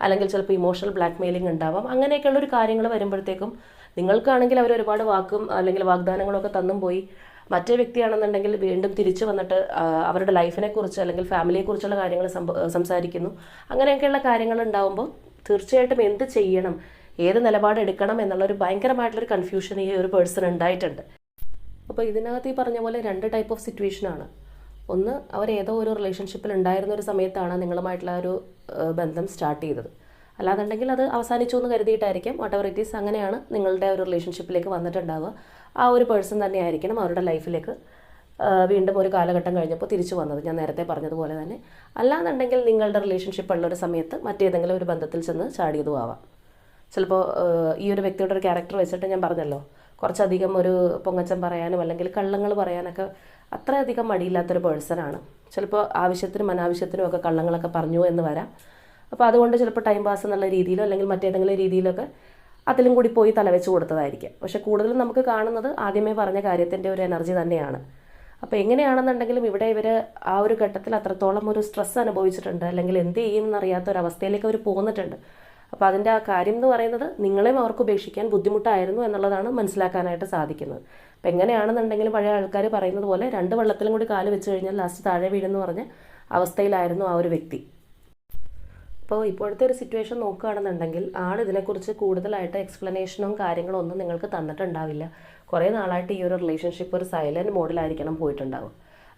അല്ലെങ്കിൽ ചിലപ്പോൾ ഇമോഷണൽ ബ്ലാക്ക് മെയിലിംഗ് ഉണ്ടാവാം അങ്ങനെയൊക്കെയുള്ള ഒരു കാര്യങ്ങൾ വരുമ്പോഴത്തേക്കും നിങ്ങൾക്കാണെങ്കിൽ അവർ ഒരുപാട് വാക്കും അല്ലെങ്കിൽ വാഗ്ദാനങ്ങളൊക്കെ തന്നും പോയി. മറ്റേ വ്യക്തിയാണെന്നുണ്ടെങ്കിൽ വീണ്ടും തിരിച്ചു വന്നിട്ട് അവരുടെ ലൈഫിനെ കുറിച്ച് അല്ലെങ്കിൽ ഫാമിലിയെ കുറിച്ചുള്ള കാര്യങ്ങൾ സംസാരിക്കുന്നു. അങ്ങനെയൊക്കെയുള്ള കാര്യങ്ങൾ ഉണ്ടാവുമ്പോൾ തീർച്ചയായിട്ടും എന്ത് ചെയ്യണം ഏത് നിലപാട് എടുക്കണം എന്നുള്ളൊരു ഭയങ്കരമായിട്ടുള്ളൊരു കൺഫ്യൂഷൻ ഈ ഒരു പേഴ്സൺ ഉണ്ടായിട്ടുണ്ട്. അപ്പോൾ ഇതിനകത്ത് ഈ പറഞ്ഞ പോലെ രണ്ട് ടൈപ്പ് ഓഫ് സിറ്റുവേഷനാണ് ഒന്ന് അവർ ഏതോ ഒരു റിലേഷൻഷിപ്പിൽ ഉണ്ടായിരുന്ന ഒരു സമയത്താണ് നിങ്ങളുമായിട്ടുള്ള ഒരു ബന്ധം സ്റ്റാർട്ട് ചെയ്തത്. അല്ലാന്നുണ്ടെങ്കിൽ അത് അവസാനിച്ചു എന്ന് കരുതിയിട്ടായിരിക്കും. വാട്ട് എവർ ഇറ്റ് ഈസ് അങ്ങനെയാണ് നിങ്ങളുടെ ഒരു റിലേഷൻഷിപ്പിലേക്ക് വന്നിട്ടുണ്ടാവുക. ആ ഒരു പേഴ്സൺ തന്നെയായിരിക്കണം അവരുടെ ലൈഫിലേക്ക് വീണ്ടും ഒരു കാലഘട്ടം കഴിഞ്ഞപ്പോൾ തിരിച്ചു വന്നത്. ഞാൻ നേരത്തെ പറഞ്ഞതുപോലെ തന്നെ. അല്ലാന്നുണ്ടെങ്കിൽ നിങ്ങളുടെ റിലേഷൻഷിപ്പ് ഉള്ള ഒരു സമയത്ത് മറ്റേതെങ്കിലും ഒരു ബന്ധത്തിൽ ചെന്ന് ചാടിയതും ആവാം. ചിലപ്പോൾ ഈ ഒരു വ്യക്തിയുടെ ഒരു ക്യാരക്ടർ വെച്ചിട്ട് ഞാൻ പറഞ്ഞല്ലോ കുറച്ചധികം ഒരു പൊങ്ങച്ചം പറയാനും അല്ലെങ്കിൽ കള്ളങ്ങൾ പറയാനൊക്കെ അത്രയധികം മടിയില്ലാത്തൊരു പേഴ്സണാണ് ചിലപ്പോൾ ആവശ്യത്തിനും അനാവശ്യത്തിനും ഒക്കെ കള്ളങ്ങളൊക്കെ പറഞ്ഞു എന്ന് വരാം. അപ്പോൾ അതുകൊണ്ട് ചിലപ്പോൾ ടൈം പാസ് എന്നുള്ള രീതിയിലോ അല്ലെങ്കിൽ മറ്റേതെങ്കിലും രീതിയിലൊക്കെ അതിലും കൂടി പോയി തലവെച്ച് കൊടുത്തതായിരിക്കും. പക്ഷേ കൂടുതലും നമുക്ക് കാണുന്നത് ആദ്യമേ പറഞ്ഞ കാര്യത്തിന്റെ ഒരു എനർജി തന്നെയാണ്. അപ്പോൾ എങ്ങനെയാണെന്നുണ്ടെങ്കിലും ഇവിടെ ഇവർ ആ ഒരു ഘട്ടത്തിൽ അത്രത്തോളം ഒരു സ്ട്രെസ് അനുഭവിച്ചിട്ടുണ്ട്. അല്ലെങ്കിൽ എന്ത് ചെയ്യും എന്നറിയാത്ത ഒരു അവസ്ഥയിലേക്ക് അവർ പോന്നിട്ടുണ്ട്. അപ്പോൾ അതിന്റെ ആ കാര്യം എന്ന് പറയുന്നത് നിങ്ങളെയും അവർക്ക് ഉപേക്ഷിക്കാൻ ബുദ്ധിമുട്ടായിരുന്നു എന്നുള്ളതാണ് മനസ്സിലാക്കാനായിട്ട് സാധിക്കുന്നത്. അപ്പോൾ എങ്ങനെയാണെന്നുണ്ടെങ്കിലും പഴയ ആൾക്കാർ പറയുന്നത് പോലെ രണ്ട് വെള്ളത്തിലും കൂടി കാൽ വെച്ച് കഴിഞ്ഞാൽ ലാസ്റ്റ് താഴെ വീഴുന്നു പറഞ്ഞ അവസ്ഥയിലായിരുന്നു ആ ഒരു വ്യക്തി. അപ്പോൾ ഇപ്പോഴത്തെ ഒരു സിറ്റുവേഷൻ നോക്കുകയാണെന്നുണ്ടെങ്കിൽ ആൾ ഇതിനെക്കുറിച്ച് കൂടുതലായിട്ട് എക്സ്പ്ലനേഷനും കാര്യങ്ങളും ഒന്നും നിങ്ങൾക്ക് തന്നിട്ടുണ്ടാവില്ല. കുറേ നാളായിട്ട് ഈ ഒരു റിലേഷൻഷിപ്പ് ഒരു സൈലന്റ് മോഡിലായിരിക്കണം പോയിട്ടുണ്ടാവും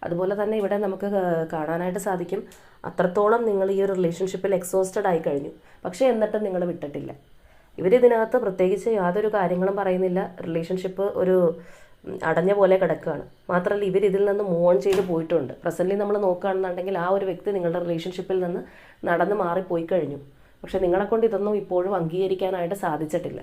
അതുപോലെ തന്നെ ഇവിടെ നമുക്ക് കാണാനായിട്ട് സാധിക്കും അത്രത്തോളം നിങ്ങൾ ഈ ഒരു റിലേഷൻഷിപ്പിൽ എക്സോസ്റ്റഡ് ആയി കഴിഞ്ഞു. പക്ഷേ എന്നിട്ടും നിങ്ങൾ വിട്ടിട്ടില്ല. ഇവരിതിനകത്ത് പ്രത്യേകിച്ച് യാതൊരു കാര്യങ്ങളും പറയുന്നില്ല. റിലേഷൻഷിപ്പ് ഒരു അടഞ്ഞ പോലെ കിടക്കുകയാണ്. മാത്രമല്ല ഇവർ ഇതിൽ നിന്ന് മൂവ് ഓൺ ചെയ്ത് പോയിട്ടുണ്ട്. പ്രസന്റ്ലി നമ്മൾ നോക്കുകയാണെന്നുണ്ടെങ്കിൽ ആ ഒരു വ്യക്തി നിങ്ങളുടെ റിലേഷൻഷിപ്പിൽ നിന്ന് നടന്ന് മാറിപ്പോയി കഴിഞ്ഞു. പക്ഷെ നിങ്ങളെ കൊണ്ട് ഇതൊന്നും ഇപ്പോഴും അംഗീകരിക്കാനായിട്ട് സാധിച്ചിട്ടില്ല.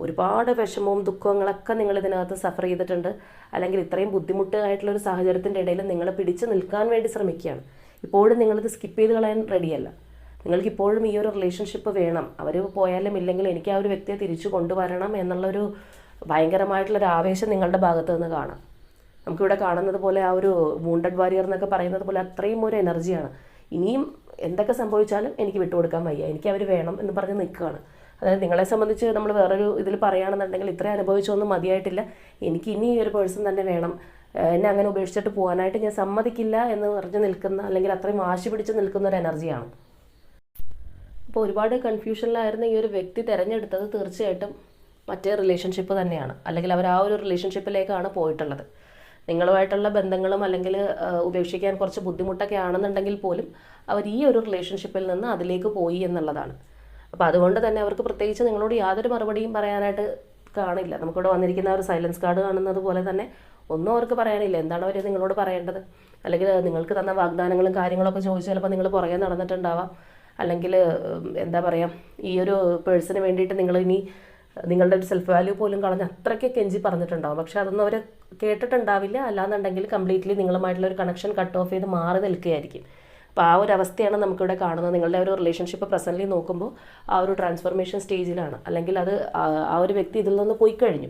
ഒരുപാട് വിഷമവും ദുഃഖങ്ങളൊക്കെ നിങ്ങൾ ഇതിനകത്ത് സഫർ ചെയ്തിട്ടുണ്ട്. അല്ലെങ്കിൽ ഇത്രയും ബുദ്ധിമുട്ടായിട്ടുള്ള ഒരു സാഹചര്യത്തിന്റെ ഇടയിൽ നിങ്ങൾ പിടിച്ചു നിൽക്കാൻ വേണ്ടി ശ്രമിക്കുകയാണ്. ഇപ്പോഴും നിങ്ങളിത് സ്കിപ്പ് ചെയ്ത് കളയാൻ റെഡിയല്ല നിങ്ങൾക്ക് ഇപ്പോഴും ഈ ഒരു റിലേഷൻഷിപ്പ് വേണം. അവർ പോയാലും ഇല്ലെങ്കിലും എനിക്ക് ആ ഒരു വ്യക്തിയെ തിരിച്ചു കൊണ്ടുവരണം എന്നുള്ളൊരു ഭയങ്കരമായിട്ടുള്ളൊരു ആവേശം നിങ്ങളുടെ ഭാഗത്ത് നിന്ന് കാണാം. നമുക്കിവിടെ കാണുന്നത് പോലെ ആ ഒരു വൂണ്ടഡ് വാരിയർ എന്നൊക്കെ പറയുന്നത് പോലെ അത്രയും ഒരു എനർജിയാണ് ഇനിയും എന്തൊക്കെ സംഭവിച്ചാലും എനിക്ക് വിട്ടുകൊടുക്കാൻ വയ്യ. എനിക്ക് അവർ വേണം എന്ന് പറഞ്ഞ് നിൽക്കുകയാണ്. അതായത് നിങ്ങളെ സംബന്ധിച്ച് നമ്മൾ വേറൊരു ഇതിൽ പറയുകയാണെന്നുണ്ടെങ്കിൽ ഇത്രയും അനുഭവിച്ചൊന്നും മതിയായിട്ടില്ല. എനിക്ക് ഇനി ഈ ഒരു പേഴ്സൺ തന്നെ വേണം. എന്നെ അങ്ങനെ ഉപേക്ഷിച്ചിട്ട് പോകാനായിട്ട് ഞാൻ സമ്മതിക്കില്ല എന്ന് പറഞ്ഞ് നിൽക്കുന്ന അല്ലെങ്കിൽ അത്രയും വാശി പിടിച്ച് നിൽക്കുന്ന ഒരു എനർജിയാണ് അപ്പോൾ ഒരുപാട് കൺഫ്യൂഷനിലായിരുന്ന ഈ ഒരു വ്യക്തി തിരഞ്ഞെടുത്തത് തീർച്ചയായിട്ടും മറ്റേ റിലേഷൻഷിപ്പ് തന്നെയാണ്. അല്ലെങ്കിൽ അവർ ആ ഒരു റിലേഷൻഷിപ്പിലേക്കാണ് പോയിട്ടുള്ളത്. നിങ്ങളുമായിട്ടുള്ള ബന്ധങ്ങളും അല്ലെങ്കിൽ ഉപേക്ഷിക്കാൻ കുറച്ച് ബുദ്ധിമുട്ടൊക്കെ ആണെന്നുണ്ടെങ്കിൽ പോലും അവർ ഈ ഒരു റിലേഷൻഷിപ്പിൽ നിന്ന് അതിലേക്ക് പോയി എന്നുള്ളതാണ്. അപ്പോൾ അതുകൊണ്ട് തന്നെ അവർക്ക് പ്രത്യേകിച്ച് നിങ്ങളോട് യാതൊരു മറുപടിയും പറയാനായിട്ട് കാണില്ല. നമുക്കിവിടെ വന്നിരിക്കുന്ന ഒരു സൈലൻസ് കാർഡ് കാണുന്നത് പോലെ തന്നെ ഒന്നും അവർക്ക് പറയാനില്ല. എന്താണ് അവർ നിങ്ങളോട് പറയേണ്ടത്? അല്ലെങ്കിൽ നിങ്ങൾക്ക് തന്ന വാഗ്ദാനങ്ങളും കാര്യങ്ങളൊക്കെ ചോദിച്ച് ചിലപ്പോൾ നിങ്ങൾ പുറകെ നടന്നിട്ടുണ്ടാവാം. അല്ലെങ്കിൽ എന്താ പറയുക ഈ ഒരു പേഴ്സണിന് വേണ്ടിയിട്ട് നിങ്ങൾ ഇനി നിങ്ങളുടെ ഒരു സെൽഫ് വാല്യൂ പോലും കളഞ്ഞ് അത്രയ്ക്ക് കെഞ്ചി പറഞ്ഞിട്ടുണ്ടാവും. പക്ഷെ അതൊന്നും അവർ കേട്ടിട്ടുണ്ടാവില്ല. അല്ലാന്നുണ്ടെങ്കിൽ കംപ്ലീറ്റ്ലി നിങ്ങളുമായിട്ടുള്ള ഒരു കണക്ഷൻ കട്ട് ഓഫ് ചെയ്ത് മാറി നിൽക്കുകയായിരിക്കും. അപ്പോൾ ആ ഒരു അവസ്ഥയാണ് നമുക്കിവിടെ കാണുന്നത്. നിങ്ങളുടെ ഒരു റിലേഷൻഷിപ്പ് പ്രസന്റ്ലി നോക്കുമ്പോൾ ആ ഒരു ട്രാൻസ്ഫോർമേഷൻ സ്റ്റേജിലാണ് അല്ലെങ്കിൽ അത് ആ- ഒരു വ്യക്തി ഇതിൽ നിന്ന് പോയി കഴിഞ്ഞു.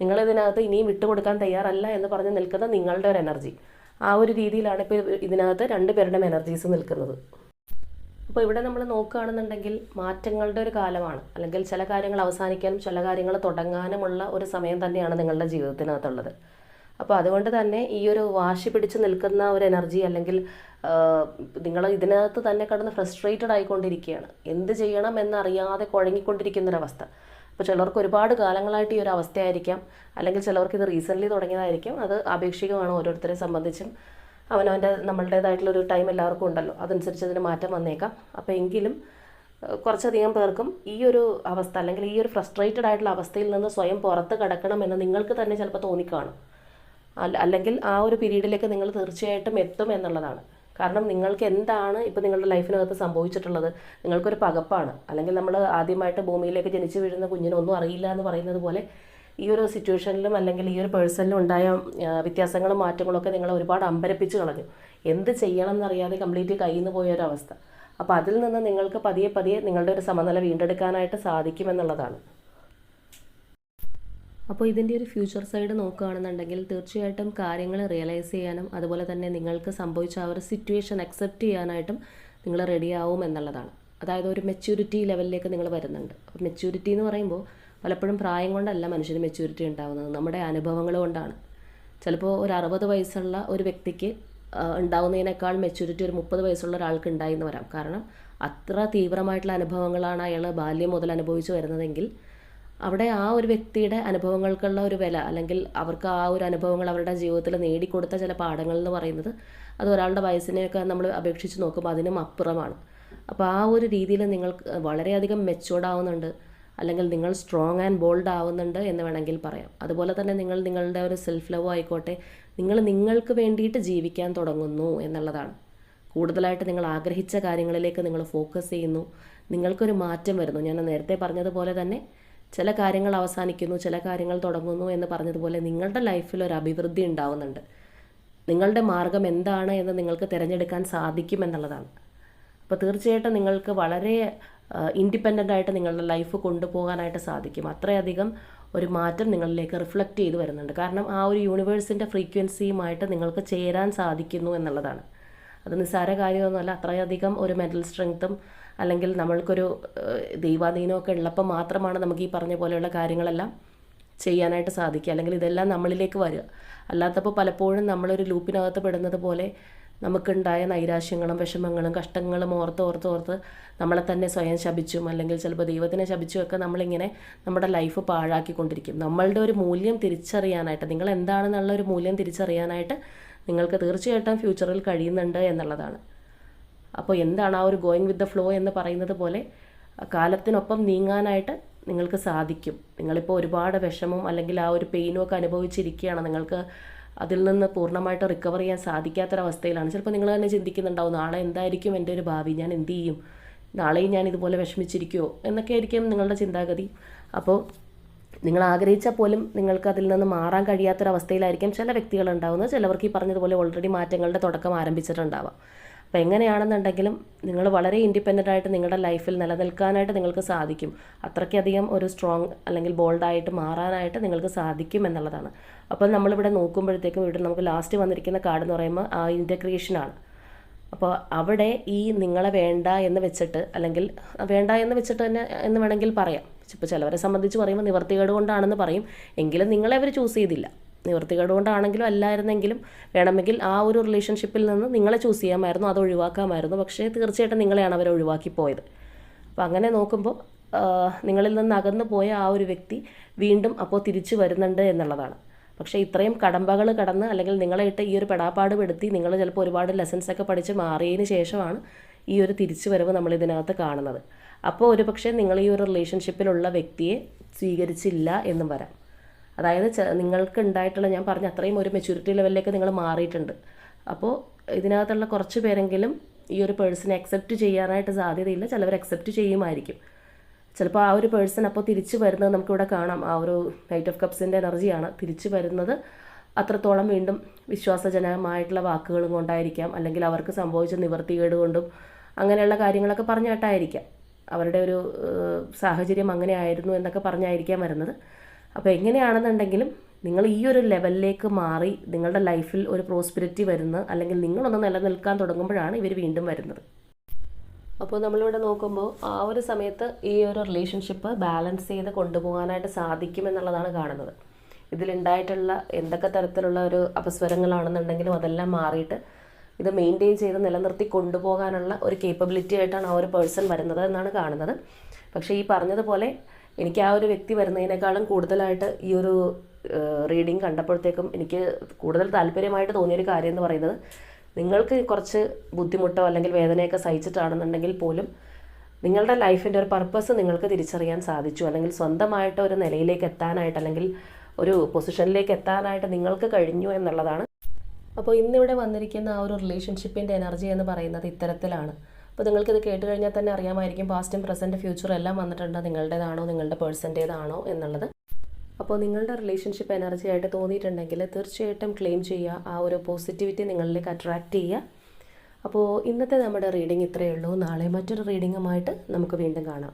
നിങ്ങളിതിനകത്ത് ഇനിയും വിട്ടുകൊടുക്കാൻ തയ്യാറല്ല എന്ന് പറഞ്ഞ് നിൽക്കുന്ന നിങ്ങളുടെ ഒരു എനർജി ആ ഒരു രീതിയിലാണ് ഇപ്പോൾ ഇതിനകത്ത് രണ്ട് പേരുടെ എനർജീസ് നിൽക്കുന്നത്. അപ്പോൾ ഇവിടെ നമ്മൾ നോക്കുകയാണെന്നുണ്ടെങ്കിൽ മാറ്റങ്ങളുടെ ഒരു കാലമാണ്. അല്ലെങ്കിൽ ചില കാര്യങ്ങൾ അവസാനിക്കാനും ചില കാര്യങ്ങൾ തുടങ്ങാനുമുള്ള ഒരു സമയം തന്നെയാണ് നിങ്ങളുടെ ജീവിതത്തിനകത്തുള്ളത്. അപ്പോൾ അതുകൊണ്ട് തന്നെ ഈ ഒരു വാശി പിടിച്ച് നിൽക്കുന്ന ഒരു എനർജി അല്ലെങ്കിൽ നിങ്ങൾ ഇതിനകത്ത് തന്നെ കടന്ന് ഫ്രസ്ട്രേറ്റഡ് ആയിക്കൊണ്ടിരിക്കുകയാണ്. എന്ത് ചെയ്യണം എന്നറിയാതെ കുഴങ്ങിക്കൊണ്ടിരിക്കുന്ന ഒരവസ്ഥ അപ്പോൾ ചിലർക്ക് ഒരുപാട് കാലങ്ങളായിട്ട് ഈ ഒരു അവസ്ഥയായിരിക്കാം. അല്ലെങ്കിൽ ചിലർക്ക് ഇത് റീസെന്റ്ലി തുടങ്ങിയതായിരിക്കും. അത് ആപേക്ഷികമാണ് ഓരോരുത്തരെ സംബന്ധിച്ചും. അവനവന്റെ നമ്മളുടേതായിട്ടുള്ളൊരു ടൈം എല്ലാവർക്കും ഉണ്ടല്ലോ. അതനുസരിച്ച് അതിന് മാറ്റം വന്നേക്കാം. അപ്പോൾ എങ്കിലും കുറച്ചധികം പേർക്കും ഈ ഒരു അവസ്ഥ അല്ലെങ്കിൽ ഈ ഒരു ഫ്രസ്ട്രേറ്റഡ് ആയിട്ടുള്ള അവസ്ഥയിൽ നിന്ന് സ്വയം പുറത്ത് കിടക്കണമെന്ന് നിങ്ങൾക്ക് തന്നെ ചിലപ്പോൾ തോന്നിക്കാണും. അല്ല അല്ലെങ്കിൽ ആ ഒരു പീരീഡിലേക്ക് നിങ്ങൾ തീർച്ചയായിട്ടും എത്തും എന്നുള്ളതാണ്. കാരണം നിങ്ങൾക്ക് എന്താണ് ഇപ്പോൾ നിങ്ങളുടെ ലൈഫിനകത്ത് സംഭവിച്ചിട്ടുള്ളത്? നിങ്ങൾക്കൊരു പകപ്പാണ്. അല്ലെങ്കിൽ നമ്മൾ ആദ്യമായിട്ട് ഭൂമിയിലേക്ക് ജനിച്ചു വീഴുന്ന കുഞ്ഞിനൊന്നും അറിയില്ല എന്ന് പറയുന്നത് പോലെ ഈ ഒരു സിറ്റുവേഷനിലും അല്ലെങ്കിൽ ഈ ഒരു പേഴ്സണിലും ഉണ്ടായ വ്യത്യാസങ്ങളും മാറ്റങ്ങളൊക്കെ നിങ്ങളെ ഒരുപാട് അമ്പരപ്പിച്ച് കളഞ്ഞു. എന്ത് ചെയ്യണം എന്നറിയാതെ കംപ്ലീറ്റ് കയ്യിൽ നിന്ന് ഒരു അവസ്ഥ. അപ്പോൾ അതിൽ നിന്ന് നിങ്ങൾക്ക് പതിയെ പതിയെ നിങ്ങളുടെ ഒരു സമനില വീണ്ടെടുക്കാനായിട്ട് സാധിക്കുമെന്നുള്ളതാണ് അപ്പോൾ ഇതിന്റെ ഒരു ഫ്യൂച്ചർ സൈഡ് നോക്കുകയാണെന്നുണ്ടെങ്കിൽ തീർച്ചയായിട്ടും കാര്യങ്ങൾ റിയലൈസ് ചെയ്യാനും അതുപോലെ തന്നെ നിങ്ങൾക്ക് സംഭവിച്ച ആ ഒരു സിറ്റുവേഷൻ അക്സെപ്റ്റ് ചെയ്യാനായിട്ടും നിങ്ങൾ റെഡിയാവും എന്നുള്ളതാണ്. അതായത് ഒരു മെച്യൂരിറ്റി ലെവലിലേക്ക് നിങ്ങൾ വരുന്നുണ്ട്. അപ്പോൾ മെച്യൂരിറ്റി എന്ന് പറയുമ്പോൾ പലപ്പോഴും പ്രായം കൊണ്ടല്ല മനുഷ്യന് മെച്യൂരിറ്റി ഉണ്ടാകുന്നത് നമ്മുടെ അനുഭവങ്ങൾ കൊണ്ടാണ്. ചിലപ്പോൾ ഒരു അറുപത് വയസ്സുള്ള ഒരു വ്യക്തിക്ക് ഉണ്ടാകുന്നതിനേക്കാൾ മെച്യൂരിറ്റി ഒരു മുപ്പത് വയസ്സുള്ള ഒരാൾക്ക് ഉണ്ടായി എന്ന് വരാം. കാരണം അത്ര തീവ്രമായിട്ടുള്ള അനുഭവങ്ങളാണ് അയാൾ ബാല്യം മുതൽ അനുഭവിച്ചു വരുന്നതെങ്കിൽ അവിടെ ആ ഒരു വ്യക്തിയുടെ അനുഭവങ്ങൾക്കുള്ള ഒരു വില അല്ലെങ്കിൽ അവർക്ക് ആ ഒരു അനുഭവങ്ങൾ അവരുടെ ജീവിതത്തിൽ നേടിക്കൊടുത്ത ചില പാഠങ്ങൾ എന്ന് പറയുന്നത് അത് ഒരാളുടെ വയസ്സിനെയൊക്കെ നമ്മൾ അപേക്ഷിച്ച് നോക്കുമ്പോൾ അതിനും അപ്പുറമാണ്. അപ്പോൾ ആ ഒരു രീതിയിൽ നിങ്ങൾ വളരെയധികം മെച്ചോർഡ് ആവുന്നുണ്ട്. അല്ലെങ്കിൽ നിങ്ങൾ സ്ട്രോങ് ആൻഡ് ബോൾഡ് ആവുന്നുണ്ട് എന്ന് വേണമെങ്കിൽ പറയാം. അതുപോലെ തന്നെ നിങ്ങൾ നിങ്ങളുടെ ഒരു സെൽഫ് ലവ് ആയിക്കോട്ടെ നിങ്ങൾ നിങ്ങൾക്ക് വേണ്ടിയിട്ട് ജീവിക്കാൻ തുടങ്ങുന്നു എന്നുള്ളതാണ്. കൂടുതലായിട്ട് നിങ്ങൾ ആഗ്രഹിച്ച കാര്യങ്ങളിലേക്ക് നിങ്ങൾ ഫോക്കസ് ചെയ്യുന്നു. നിങ്ങൾക്കൊരു മാറ്റം വരുന്നു. ഞാൻ നേരത്തെ പറഞ്ഞതുപോലെ തന്നെ ചില കാര്യങ്ങൾ അവസാനിക്കുന്നു ചില കാര്യങ്ങൾ തുടങ്ങുന്നു എന്ന് പറഞ്ഞതുപോലെ നിങ്ങളുടെ ലൈഫിൽ ഒരു അഭിവൃദ്ധി ഉണ്ടാവുന്നുണ്ട്. നിങ്ങളുടെ മാർഗം എന്താണ് എന്ന് നിങ്ങൾക്ക് തിരഞ്ഞെടുക്കാൻ സാധിക്കും എന്നുള്ളതാണ്. അപ്പോൾ തീർച്ചയായിട്ടും നിങ്ങൾക്ക് വളരെ ഇൻഡിപെൻഡന്റ് ആയിട്ട് നിങ്ങളുടെ ലൈഫ് കൊണ്ടുപോകാനായിട്ട് സാധിക്കും. അത്രയധികം ഒരു മാറ്റം നിങ്ങളിലേക്ക് റിഫ്ലക്റ്റ് ചെയ്ത് വരുന്നുണ്ട്. കാരണം ആ ഒരു യൂണിവേഴ്സിന്റെ ഫ്രീക്വൻസിയുമായിട്ട് നിങ്ങൾക്ക് ചേരാൻ സാധിക്കുന്നു എന്നുള്ളതാണ്. അത് നിസ്സാര കാര്യമൊന്നുമല്ല. അത്രയധികം ഒരു മെന്റൽ സ്ട്രെങ്ത്തും അല്ലെങ്കിൽ നമ്മൾക്കൊരു ദൈവാധീനമൊക്കെ ഉള്ളപ്പോൾ മാത്രമാണ് നമുക്ക് ഈ പറഞ്ഞ പോലെയുള്ള കാര്യങ്ങളെല്ലാം ചെയ്യാനായിട്ട് സാധിക്കുക. അല്ലെങ്കിൽ ഇതെല്ലാം നമ്മളിലേക്ക് വരിക. അല്ലാത്തപ്പോൾ പലപ്പോഴും നമ്മളൊരു ലൂപ്പിനകത്ത് പെടുന്നത് പോലെ നമുക്കുണ്ടായ നൈരാശ്യങ്ങളും വിഷമങ്ങളും കഷ്ടങ്ങളും ഓർത്ത് ഓർത്ത് ഓർത്ത് നമ്മളെ തന്നെ സ്വയം ശപിച്ചും അല്ലെങ്കിൽ ചിലപ്പോൾ ദൈവത്തിനെ ശപിച്ചും ഒക്കെ നമ്മളിങ്ങനെ നമ്മുടെ ലൈഫ് പാഴാക്കിക്കൊണ്ടിരിക്കും. നമ്മളുടെ ഒരു മൂല്യം തിരിച്ചറിയാനായിട്ട് നിങ്ങൾ എന്താണെന്നുള്ള ഒരു മൂല്യം തിരിച്ചറിയാനായിട്ട് നിങ്ങൾക്ക് തീർച്ചയായിട്ടും ഫ്യൂച്ചറിൽ കഴിയുന്നുണ്ട് എന്നുള്ളതാണ്. അപ്പോൾ എന്താണ് ആ ഒരു ഗോയിങ് വിത്ത് ദ ഫ്ലോ എന്ന് പറയുന്നത് പോലെ കാലത്തിനൊപ്പം നീങ്ങാനായിട്ട് നിങ്ങൾക്ക് സാധിക്കും. നിങ്ങളിപ്പോൾ ഒരുപാട് വിഷമം അല്ലെങ്കിൽ ആ ഒരു പെയിനും ഒക്കെ അനുഭവിച്ചിരിക്കുകയാണ്. നിങ്ങൾക്ക് അതിൽ നിന്ന് പൂർണമായിട്ട് റിക്കവർ ചെയ്യാൻ സാധിക്കാത്തൊരവസ്ഥയിലാണ്. ചിലപ്പോൾ നിങ്ങൾ തന്നെ ചിന്തിക്കുന്നുണ്ടാവും നാളെ എന്തായിരിക്കും എന്റെ ഒരു ഭാവി? ഞാൻ എന്ത് ചെയ്യും? നാളെയും ഞാൻ ഇതുപോലെ വിഷമിച്ചിരിക്കുമോ എന്നൊക്കെ ആയിരിക്കും നിങ്ങളുടെ ചിന്താഗതി. അപ്പോൾ നിങ്ങൾ ആഗ്രഹിച്ചാൽ പോലും നിങ്ങൾക്ക് അതിൽ നിന്ന് മാറാൻ കഴിയാത്തൊരവസ്ഥയിലായിരിക്കും ചില വ്യക്തികൾ ഉണ്ടാവുന്നത് ചിലവർക്ക് ഈ പറഞ്ഞതുപോലെ ഓൾറെഡി മാറ്റങ്ങളുടെ തുടക്കം ആരംഭിച്ചിട്ടുണ്ടാവാം. അപ്പോൾ എങ്ങനെയാണെന്നുണ്ടെങ്കിലും നിങ്ങൾ വളരെ ഇൻഡിപെൻഡന്റ് ആയിട്ട് നിങ്ങളുടെ ലൈഫിൽ നിലനിൽക്കാനായിട്ട് നിങ്ങൾക്ക് സാധിക്കും. അത്രയ്ക്കധികം ഒരു സ്ട്രോങ് അല്ലെങ്കിൽ ബോൾഡായിട്ട് മാറാനായിട്ട് നിങ്ങൾക്ക് സാധിക്കും എന്നുള്ളതാണ്. അപ്പോൾ നമ്മളിവിടെ നോക്കുമ്പോഴത്തേക്കും ഇവിടെ നമുക്ക് ലാസ്റ്റ് വന്നിരിക്കുന്ന കാർഡ് എന്ന് പറയുമ്പോൾ ആ ഇന്റഗ്രേഷനാണ് അപ്പോൾ അവിടെ ഈ നിങ്ങളെ വേണ്ട എന്ന് വെച്ചിട്ട് അല്ലെങ്കിൽ വേണ്ട എന്ന് വെച്ചിട്ട് തന്നെ എന്ന് വേണമെങ്കിൽ പറയാം. ഇപ്പോൾ ചിലവരെ സംബന്ധിച്ച് പറയുമ്പോൾ നിവർത്തികേട് കൊണ്ടാണെന്ന് പറയും. എങ്കിലും നിങ്ങളെ അവർ ചൂസ് ചെയ്തില്ല. നിവർത്തികേട് കൊണ്ടാണെങ്കിലും അല്ലായിരുന്നെങ്കിലും വേണമെങ്കിൽ ആ ഒരു റിലേഷൻഷിപ്പിൽ നിന്ന് നിങ്ങളെ ചൂസ് ചെയ്യാമായിരുന്നു അത് ഒഴിവാക്കാമായിരുന്നു. പക്ഷേ തീർച്ചയായിട്ടും നിങ്ങളെയാണ് അവരെ ഒഴിവാക്കി പോയത്. അപ്പോൾ അങ്ങനെ നോക്കുമ്പോൾ നിങ്ങളിൽ നിന്ന് അകന്നു പോയ ആ ഒരു വ്യക്തി വീണ്ടും അപ്പോൾ തിരിച്ചു വരുന്നുണ്ട് എന്നുള്ളതാണ്. പക്ഷേ ഇത്രയും കടമ്പകൾ കടന്ന് അല്ലെങ്കിൽ നിങ്ങളെ ഇട്ട് ഈ ഒരു പെടാപ്പാട് പെടുത്തി നിങ്ങൾ ചിലപ്പോൾ ഒരുപാട് ലെസൺസ് ഒക്കെ പഠിച്ച് മാറിയതിന് ശേഷമാണ് ഈ ഒരു തിരിച്ചു വരവ് നമ്മൾ ഇതിനകത്ത് കാണുന്നത്. അപ്പോൾ ഒരു പക്ഷേ നിങ്ങൾ ഈ ഒരു റിലേഷൻഷിപ്പിലുള്ള വ്യക്തിയെ സ്വീകരിച്ചില്ല എന്നും വരാം. അതായത് നിങ്ങൾക്ക് ഉണ്ടായിട്ടുള്ള ഞാൻ പറഞ്ഞ അത്രയും ഒരു മെച്യൂരിറ്റി ലെവലിലേക്ക് നിങ്ങൾ മാറിയിട്ടുണ്ട്. അപ്പോൾ ഇതിനകത്തുള്ള കുറച്ച് പേരെങ്കിലും ഈ ഒരു പേഴ്സണെ അക്സെപ്റ്റ് ചെയ്യാനായിട്ട് സാധ്യതയില്ല. ചിലവർ അക്സെപ്റ്റ് ചെയ്യുമായിരിക്കും. ചിലപ്പോൾ ആ ഒരു പേഴ്സൺ അപ്പോൾ തിരിച്ചു വരുന്നത് നമുക്കിവിടെ കാണാം. ആ ഒരു നൈറ്റ് ഓഫ് കപ്സിന്റെ എനർജിയാണ് തിരിച്ചു വരുന്നത്. അത്രത്തോളം വീണ്ടും വിശ്വാസജനകമായിട്ടുള്ള വാക്കുകളും കൊണ്ടായിരിക്കാം. അല്ലെങ്കിൽ അവർക്ക് സംഭവിച്ച നിവർത്തികേട് കൊണ്ടും അങ്ങനെയുള്ള കാര്യങ്ങളൊക്കെ പറഞ്ഞിട്ടായിരിക്കാം അവരുടെ ഒരു സാഹചര്യം അങ്ങനെ ആയിരുന്നു എന്നൊക്കെ പറഞ്ഞായിരിക്കാം വരുന്നത്. അപ്പോൾ എങ്ങനെയാണെന്നുണ്ടെങ്കിലും നിങ്ങൾ ഈ ഒരു ലെവലിലേക്ക് മാറി നിങ്ങളുടെ ലൈഫിൽ ഒരു പ്രോസ്പിരിറ്റി വരുന്ന അല്ലെങ്കിൽ നിങ്ങളൊന്ന് നിലനിൽക്കാൻ തുടങ്ങുമ്പോഴാണ് ഇവർ വീണ്ടും വരുന്നത്. അപ്പോൾ നമ്മളിവിടെ നോക്കുമ്പോൾ ആ ഒരു സമയത്ത് ഈ ഒരു റിലേഷൻഷിപ്പ് ബാലൻസ് ചെയ്ത് കൊണ്ടുപോകാനായിട്ട് സാധിക്കുമെന്നുള്ളതാണ് കാണുന്നത്. ഇതിലുണ്ടായിട്ടുള്ള എന്തൊക്കെ തരത്തിലുള്ള ഒരു അപസ്വരങ്ങളാണെന്നുണ്ടെങ്കിലും അതെല്ലാം മാറിയിട്ട് ഇത് മെയിന്റെയിൻ ചെയ്ത് നിലനിർത്തി കൊണ്ടുപോകാനുള്ള ഒരു കേപ്പബിലിറ്റി ആയിട്ടാണ് ആ ഒരു പേഴ്സൺ വരുന്നത് എന്നാണ് കാണുന്നത്. പക്ഷേ ഈ പറഞ്ഞതുപോലെ എനിക്ക് ആ ഒരു വ്യക്തി വരുന്നതിനേക്കാളും കൂടുതലായിട്ട് ഈ ഒരു റീഡിങ് കണ്ടപ്പോഴത്തേക്കും എനിക്ക് കൂടുതൽ താല്പര്യമായിട്ട് തോന്നിയൊരു കാര്യം എന്ന് പറയുന്നത് നിങ്ങൾക്ക് കുറച്ച് ബുദ്ധിമുട്ടോ അല്ലെങ്കിൽ വേദനയൊക്കെ സഹിച്ചിട്ടാണെന്നുണ്ടെങ്കിൽ പോലും നിങ്ങളുടെ ലൈഫിന്റെ ഒരു പർപ്പസ് നിങ്ങൾക്ക് തിരിച്ചറിയാൻ സാധിച്ചു. അല്ലെങ്കിൽ സ്വന്തമായിട്ട് ഒരു നിലയിലേക്ക് എത്താനായിട്ട് അല്ലെങ്കിൽ ഒരു പൊസിഷനിലേക്ക് എത്താനായിട്ട് നിങ്ങൾക്ക് കഴിഞ്ഞു എന്നുള്ളതാണ്. അപ്പോൾ ഇന്നിവിടെ വന്നിരിക്കുന്ന ആ ഒരു റിലേഷൻഷിപ്പിന്റെ എനർജി എന്ന് പറയുന്നത് ഇത്തരത്തിലാണ്. അപ്പോൾ നിങ്ങൾക്കിത് കേട്ട് കഴിഞ്ഞാൽ തന്നെ അറിയാമായിരിക്കും പാസ്റ്റും പ്രസന്റ് ഫ്യൂച്ചറും എല്ലാം വന്നിട്ടുണ്ട്. നിങ്ങളുടേതാണോ നിങ്ങളുടെ പേഴ്സന്റേതാണോ എന്നുള്ളത്. അപ്പോൾ നിങ്ങളുടെ റിലേഷൻഷിപ്പ് എനർജി ആയിട്ട് തോന്നിയിട്ടുണ്ടെങ്കിൽ തീർച്ചയായിട്ടും ക്ലെയിം ചെയ്യുക. ആ ഒരു പോസിറ്റിവിറ്റി നിങ്ങളിലേക്ക് അട്രാക്റ്റ് ചെയ്യുക. അപ്പോൾ ഇന്നത്തെ നമ്മുടെ റീഡിംഗ് ഇത്രയേ ഉള്ളൂ. നാളെ മറ്റൊരു റീഡിങ്ങുമായിട്ട് നമുക്ക് വീണ്ടും കാണാം.